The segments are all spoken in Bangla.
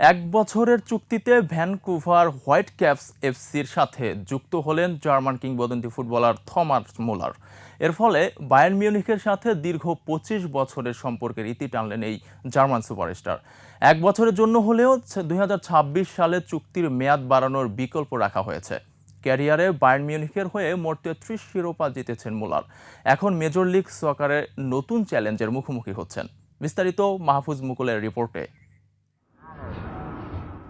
এক বছরের চুক্তিতে ভ্যানকুভার হোয়াইট ক্যাপস এফসির সাথে যুক্ত হলেন জার্মান কিংবদন্তি ফুটবলার থমাস মুলার। এর ফলে বায়ার্ন মিউনিখের সাথে দীর্ঘ পঁচিশ বছরের সম্পর্কের ইতি টানলেন এই জার্মান সুপারস্টার। এক বছরের জন্য হলেও দুই হাজার ছাব্বিশ সালে চুক্তির মেয়াদ বাড়ানোর বিকল্প রাখা হয়েছে। ক্যারিয়ারে বায়ার্ন মিউনিখের হয়ে মোট তেত্রিশ শিরোপা জিতেছেন মুলার। এখন মেজর লিগ সকারে নতুন চ্যালেঞ্জের মুখোমুখি হচ্ছেন। বিস্তারিত মাহফুজ মুকুলের রিপোর্টে।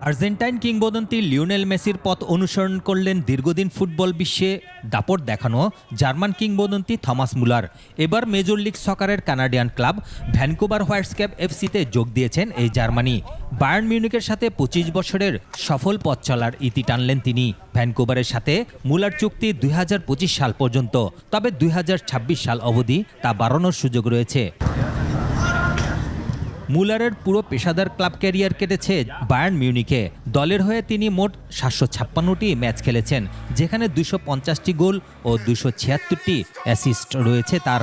আর্জেন্টাইন কিংবদন্তি লিওনেল মেসির পথ অনুসরণ করলেন দীর্ঘদিন ফুটবল বিশ্বে দাপট দেখানো জার্মান কিংবদন্তি থমাস মুলার। এবার মেজর লিগ সকারের কানাডিয়ান ক্লাব ভ্যানকুভার হোয়াইটসক্যাপ এফসিতে যোগ দিয়েছেন এই জার্মানি। বায়ার্ন মিউনিকের সাথে পঁচিশ বছরের সফল পথ চলার ইতি টানলেন তিনি। ভ্যানকুভারের সাথে মুলার চুক্তি দুই হাজার পঁচিশ সাল পর্যন্ত, তবে দুই হাজার ছাব্বিশ সাল অবধি তা বাড়ানোর সুযোগ রয়েছে। মুলারের পুরো পেশাদার ক্লাব ক্যারিয়ার কেটেছে বায়ার্ন মিউনিকে দলের হয়ে তিনি মোট সাতশো ছাপ্পান্নটি ম্যাচ খেলেছেন, যেখানে দুশো পঞ্চাশটি গোল ও দুশো ছিয়াত্তরটি অ্যাসিস্ট রয়েছে তার।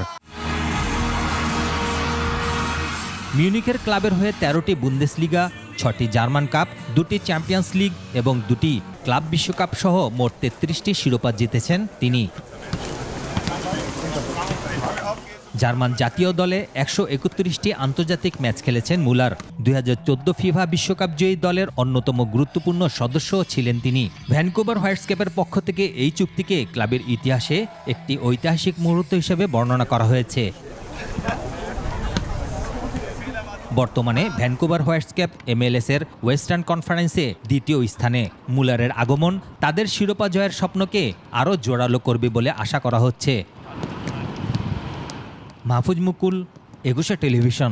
মিউনিকের ক্লাবের হয়ে তেরোটি বুন্দেসলিগা, ছটি জার্মান কাপ, দুটি চ্যাম্পিয়ন্স লিগ এবং দুটি ক্লাব বিশ্বকাপ সহ মোট তেত্রিশটি শিরোপা জিতেছেন তিনি। জার্মান জাতীয় দলে একশো একত্রিশটি আন্তর্জাতিক ম্যাচ খেলেছেন মুলার। দুই ফিফা বিশ্বকাপ জয়ী দলের অন্যতম গুরুত্বপূর্ণ সদস্যও ছিলেন তিনি। ভ্যানকুভার হোয়াইটস্কেপের পক্ষ থেকে এই চুক্তিকে ক্লাবের ইতিহাসে একটি ঐতিহাসিক মুহূর্ত হিসেবে বর্ণনা করা হয়েছে। বর্তমানে ভ্যানকুভার হোয়াইটস্ক্যাপ এমএলএস এর ওয়েস্টার্ন কনফারেন্সে দ্বিতীয় স্থানে। মুলারের আগমন তাদের শিরোপা জয়ের স্বপ্নকে আরও জোরালো করবে বলে আশা করা হচ্ছে। মাহফুজ মুকুল একুশে টেলিভিশন।